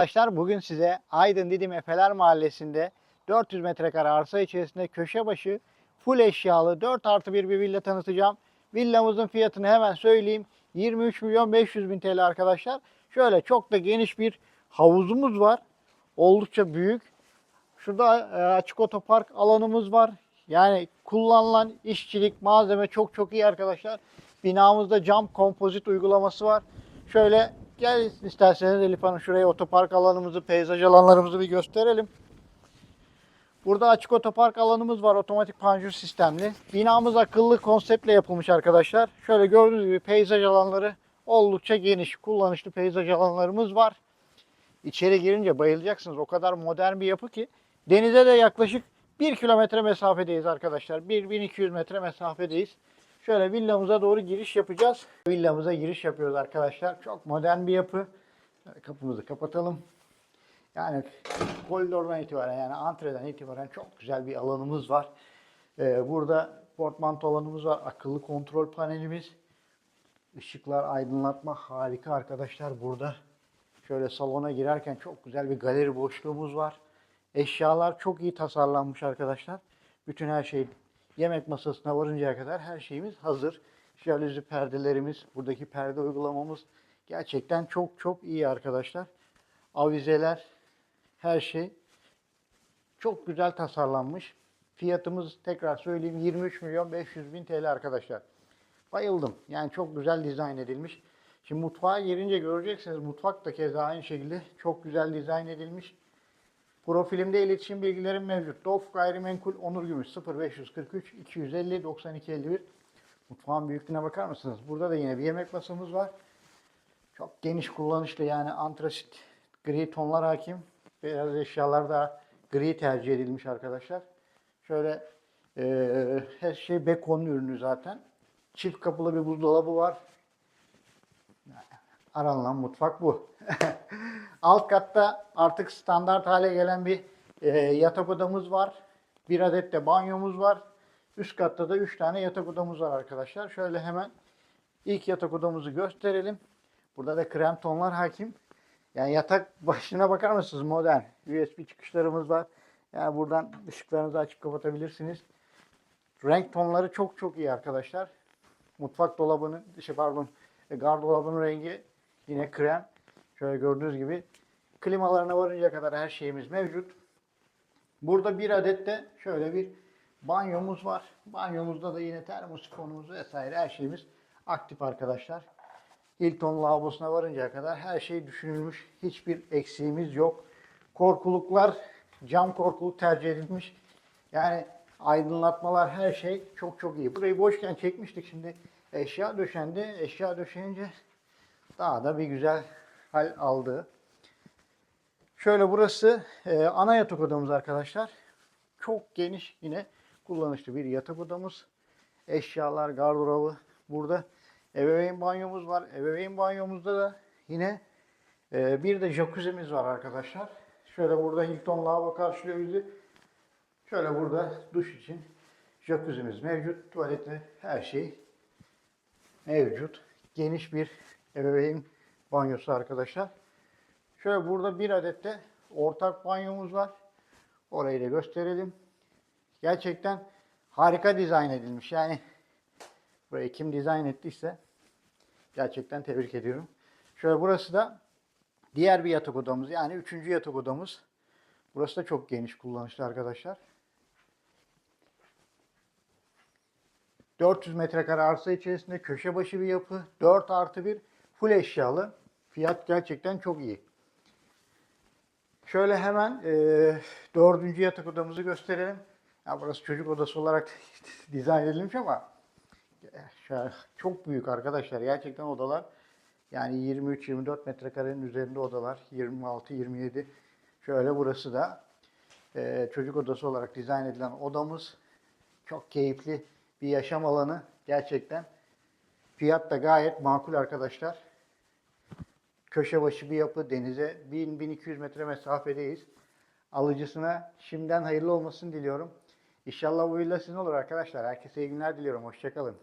Arkadaşlar bugün size Aydın Didim Efeler Mahallesi'nde 400 metrekare arsa içerisinde köşe başı full eşyalı 4 artı 1 bir villa tanıtacağım. Villamızın fiyatını hemen söyleyeyim. 23 milyon 500 bin TL arkadaşlar. Şöyle çok da geniş bir havuzumuz var. Oldukça büyük. Şurada e, açık otopark alanımız var. Yani kullanılan işçilik malzeme çok çok iyi arkadaşlar. Binamızda cam kompozit uygulaması var. Şöyle gel isterseniz Elif Hanım şuraya otopark alanımızı, peyzaj alanlarımızı bir gösterelim. Burada açık otopark alanımız var. Otomatik panjur sistemli. Binamız akıllı konseptle yapılmış arkadaşlar. Şöyle gördüğünüz gibi peyzaj alanları oldukça geniş. Kullanışlı peyzaj alanlarımız var. İçeri girince bayılacaksınız. O kadar modern bir yapı ki. Denize de yaklaşık 1 kilometre mesafedeyiz arkadaşlar. 1200 metre mesafedeyiz. Şöyle villamıza doğru giriş yapacağız. Villamıza giriş yapıyoruz arkadaşlar. Çok modern bir yapı. Kapımızı kapatalım. Yani koridordan itibaren yani antreden itibaren çok güzel bir alanımız var. Ee, burada portmanto alanımız var. Akıllı kontrol panelimiz. Işıklar, aydınlatma harika arkadaşlar burada. Şöyle salona girerken çok güzel bir galeri boşluğumuz var. Eşyalar çok iyi tasarlanmış arkadaşlar. Bütün her şey yemek masasına varıncaya kadar her şeyimiz hazır. Jalüzi perdelerimiz, buradaki perde uygulamamız gerçekten çok çok iyi arkadaşlar. Avizeler, her şey çok güzel tasarlanmış. Fiyatımız tekrar söyleyeyim 23 milyon 500 bin TL arkadaşlar. Bayıldım. Yani çok güzel dizayn edilmiş. Şimdi mutfağa girince göreceksiniz. Mutfak da keza aynı şekilde çok güzel dizayn edilmiş. Profilimde iletişim bilgilerim mevcut. Dof Gayrimenkul Onur Gümüş 0543 250 92 51. Mutfağın büyüklüğüne bakar mısınız? Burada da yine bir yemek masamız var. Çok geniş kullanışlı yani antrasit gri tonlar hakim. Beyaz eşyalar da gri tercih edilmiş arkadaşlar. Şöyle eee, her şey Beko'nun ürünü zaten. Çift kapılı bir buzdolabı var. Aranılan mutfak bu. Alt katta artık standart hale gelen bir e, yatak odamız var. Bir adet de banyomuz var. Üst katta da 3 tane yatak odamız var arkadaşlar. Şöyle hemen ilk yatak odamızı gösterelim. Burada da krem tonlar hakim. Yani yatak başına bakar mısınız? Modern. USB çıkışlarımız var. Yani buradan ışıklarınızı açıp kapatabilirsiniz. Renk tonları çok çok iyi arkadaşlar. Mutfak dolabının, şey pardon, e, gardırobun rengi yine krem. Şöyle gördüğünüz gibi klimalarına varıncaya kadar her şeyimiz mevcut. Burada bir adet de şöyle bir banyomuz var. Banyomuzda da yine termosifonumuz vesaire her şeyimiz aktif arkadaşlar. Hilton lavabosuna varıncaya kadar her şey düşünülmüş. Hiçbir eksiğimiz yok. Korkuluklar cam korkuluk tercih edilmiş. Yani aydınlatmalar her şey çok çok iyi. Burayı boşken çekmiştik şimdi eşya döşendi. Eşya döşenince daha da bir güzel hal aldı. Şöyle burası e, ana yatak odamız arkadaşlar. Çok geniş yine kullanışlı bir yatak odamız. Eşyalar, gardırobu burada. Ebeveyn banyomuz var. Ebeveyn banyomuzda da yine e, bir de jacuzzi'miz var arkadaşlar. Şöyle burada Hilton lavabo karşılıyor bizi. Şöyle burada duş için jacuzzi'miz mevcut. Tuvaleti her şey mevcut. Geniş bir ebeveyn banyosu arkadaşlar. Şöyle burada bir adet de ortak banyomuz var. Orayı da gösterelim. Gerçekten harika dizayn edilmiş. Yani burayı kim dizayn ettiyse gerçekten tebrik ediyorum. Şöyle burası da diğer bir yatak odamız. Yani üçüncü yatak odamız. Burası da çok geniş kullanışlı arkadaşlar. 400 metrekare arsa içerisinde köşe başı bir yapı. 4 artı 1 full eşyalı. Fiyat gerçekten çok iyi. Şöyle hemen e, dördüncü yatak odamızı gösterelim. Ya burası çocuk odası olarak dizayn edilmiş ama çok büyük arkadaşlar. Gerçekten odalar yani 23-24 metrekarenin üzerinde odalar. 26-27. Şöyle burası da e, çocuk odası olarak dizayn edilen odamız. Çok keyifli bir yaşam alanı gerçekten. Fiyat da gayet makul arkadaşlar. Köşe başı bir yapı denize 1000-1200 metre mesafedeyiz. Alıcısına şimdiden hayırlı olmasını diliyorum. İnşallah bu villa sizin olur arkadaşlar. Herkese iyi günler diliyorum. Hoşçakalın.